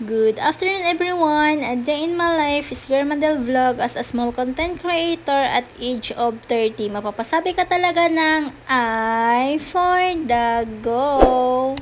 Good afternoon everyone! A day in my life is your Mandel Vlog as a small content creator at age of 30. Mapapasabi ka talaga ng I for the go!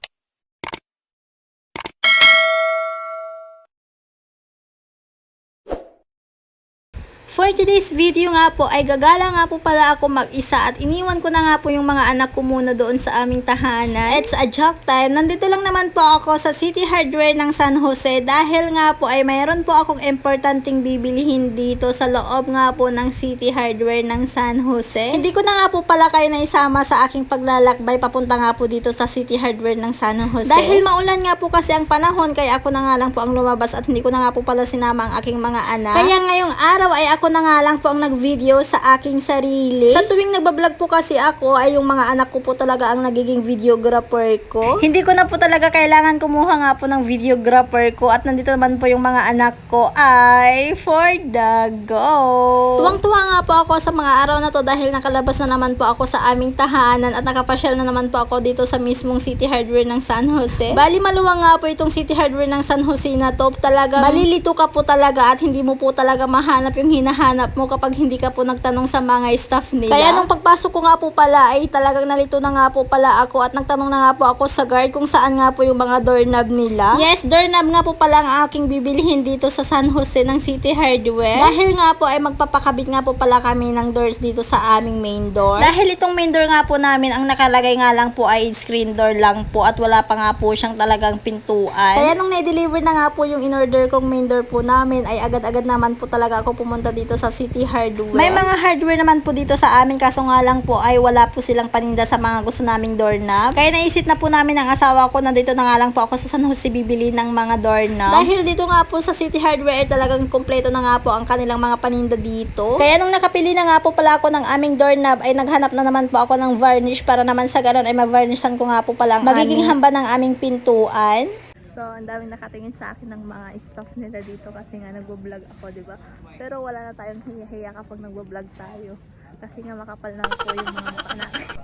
For today's video nga po ay gagala nga po pala ako mag-isa at iniwan ko na nga po yung mga anak ko muna doon sa aming tahanan. It's a joke time. Nandito lang naman po ako sa City Hardware ng San Jose dahil nga po ay mayroon po akong importanteng bibilihin dito sa loob nga po ng City Hardware ng San Jose. Hindi ko na nga po pala kayo na isama sa aking paglalakbay papunta nga po dito sa City Hardware ng San Jose. Dahil maulan nga po kasi ang panahon kaya ako na nga lang po ang lumabas at hindi ko na nga po pala sinama ang aking mga anak. Kaya ngayong araw ay ako na nga lang po ang nag-video sa aking sarili. Sa tuwing nagbablog po kasi ako ay yung mga anak ko po talaga ang nagiging videographer ko. Hindi ko na po talaga kailangan kumuha nga po ng videographer ko at nandito naman po yung mga anak ko ay for the go. Tuwang-tuwa nga po ako sa mga araw na to dahil nakalabas na naman po ako sa aming tahanan at nakapasyal na naman po ako dito sa mismong City Hardware ng San Jose. Bali maluwang nga po itong City Hardware ng San Jose na to. Talaga malilito ka po talaga at hindi mo po talaga mahanap yung hinahanap mo kapag hindi ka po nagtanong sa mga staff nila. Kaya nung pagpasok ko nga po pala ay talagang nalito na nga po pala ako at nagtanong na nga po ako sa guard kung saan nga po yung mga doorknob nila. Yes, doorknob nga po pala ang aking bibilihin dito sa San Jose ng City Hardware. Dahil nga po ay magpapakabit nga po pala kami ng doors dito sa aming main door. Dahil itong main door nga po namin ang nakalagay nga lang po ay screen door lang po at wala pa nga po siyang talagang pintuan. Kaya nung na-deliver na nga po yung in-order kong main door po namin ay agad-agad naman po talaga ako pumunta dito sa City Hardware. May mga hardware naman po dito sa amin kaso nga lang po ay wala po silang paninda sa mga gusto naming doorknob. Kaya naisip na po namin ang asawa ko nandito na nga lang po ako sa San Jose bibili ng mga doorknob. Dahil dito nga po sa City Hardware ay talagang kompleto na nga po ang kanilang mga paninda dito. Kaya nung nakapili na nga po pala ako ng aming doorknob ay naghanap na naman po ako ng varnish para naman sa ganun ay ma-varnishan ko nga po pala ang magiging hamba ng aming pintuan. So, ang daming nakatingin sa akin ng mga staff nila dito kasi nga nagbo-vlog ako, di ba? Pero wala na tayong hiya-hiya kapag nagbo-vlog tayo. Kasi nga makapal na po yung mga mukha natin.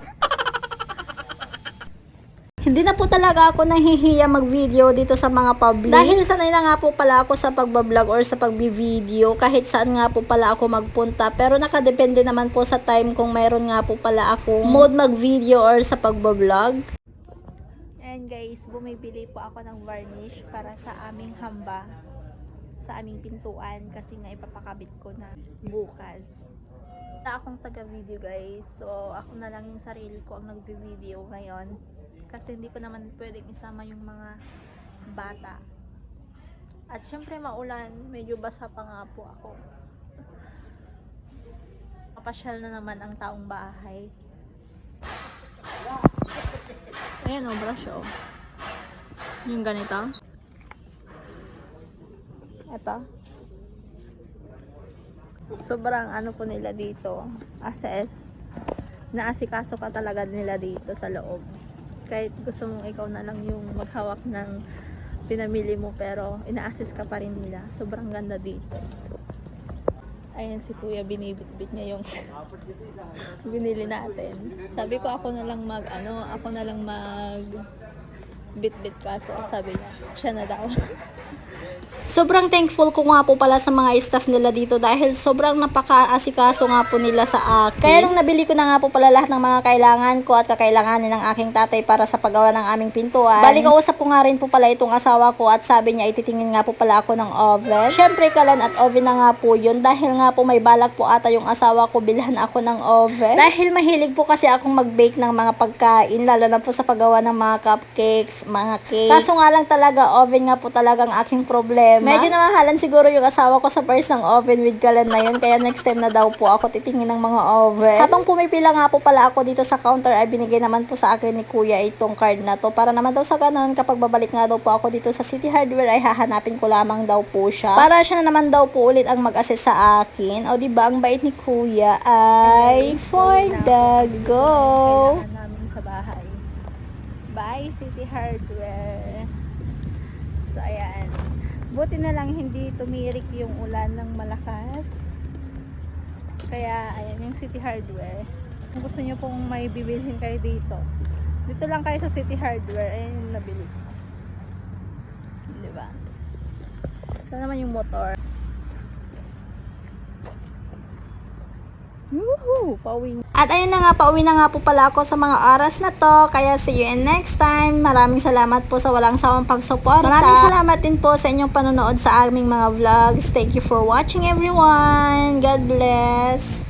Hindi na po talaga ako nahihiya mag-video dito sa mga public. Dahil sanay na nga po pala ako sa pagbablog or sa pagbi-video kahit saan nga po pala ako magpunta. Pero nakadepende naman po sa time kung mayroon nga po pala ako mode mag-video or sa pagbablog. Guys, bumibili po ako ng varnish para sa aming hamba sa aming pintuan kasi nga ipapakabit ko na bukas. Wala akong taga-video guys. So, ako na lang yung sarili ko ang nagbi-video ngayon. Kasi hindi ko naman pwedeng isama yung mga bata. At syempre maulan, medyo basa pa nga po ako. Kapasyal na naman ang taong bahay. Ayan o, brush o. Yung ganito. Ito. Sobrang ano po nila dito. Assess. Naasikaso ka talaga nila dito sa loob. Kahit gusto mong ikaw na lang yung maghawak ng pinamili mo pero ina-assist ka pa rin nila. Sobrang ganda dito. Ayan si kuya binibitbit niya yung binili natin. Sabi ko ako na lang mag ano, ako na lang mag bit-bit kaso sabi niya, siya na daw. Sobrang thankful ko nga po pala sa mga staff nila dito dahil sobrang napaka-asikaso nga po nila sa akin. Kaya nung nabili ko na nga po pala lahat ng mga kailangan ko at kakailanganin ng aking tatay para sa paggawa ng aming pintuan. Bali kausap ko nga rin po pala itong asawa ko at sabi niya ititingin nga po pala ako ng oven. Syempre kalan at oven na nga po yun dahil nga po may balak po ata yung asawa ko bilhan ako ng oven. Dahil mahilig po kasi akong mag-bake ng mga pagkain lalo na po sa paggawa ng mga cupcakes, mga cake. Kaso nga lang talaga oven nga po talagang aking problema. Medyo namahalan siguro yung asawa ko sa price ng oven with kalan na yun. Kaya next time na daw po ako titingin ng mga oven. Habang pumipila nga po pala ako dito sa counter ay binigay naman po sa akin ni kuya itong card na to. Para naman daw sa ganun kapag babalik nga daw po ako dito sa City Hardware ay hahanapin ko lamang daw po siya. Para siya na naman daw po ulit ang mag-assist sa akin. O di ba ang bait ni kuya ay for the go. Bye City Hardware. So ayan. Buti na lang hindi tumirik yung ulan ng malakas. Kaya ayan yung City Hardware. Kung gusto niyo pong may bibilhin kayo dito. Dito lang kayo sa City Hardware. Ayan yung nabili ko. Di ba? Ito naman yung motor. Pauwi At ayun na nga, pauwi na nga po pala ako sa mga oras na to. Kaya see you in next time. Maraming salamat po sa walang sawang pagsuporta. Maraming salamat din po sa inyong panonood sa aming mga vlogs. Thank you for watching everyone. God bless.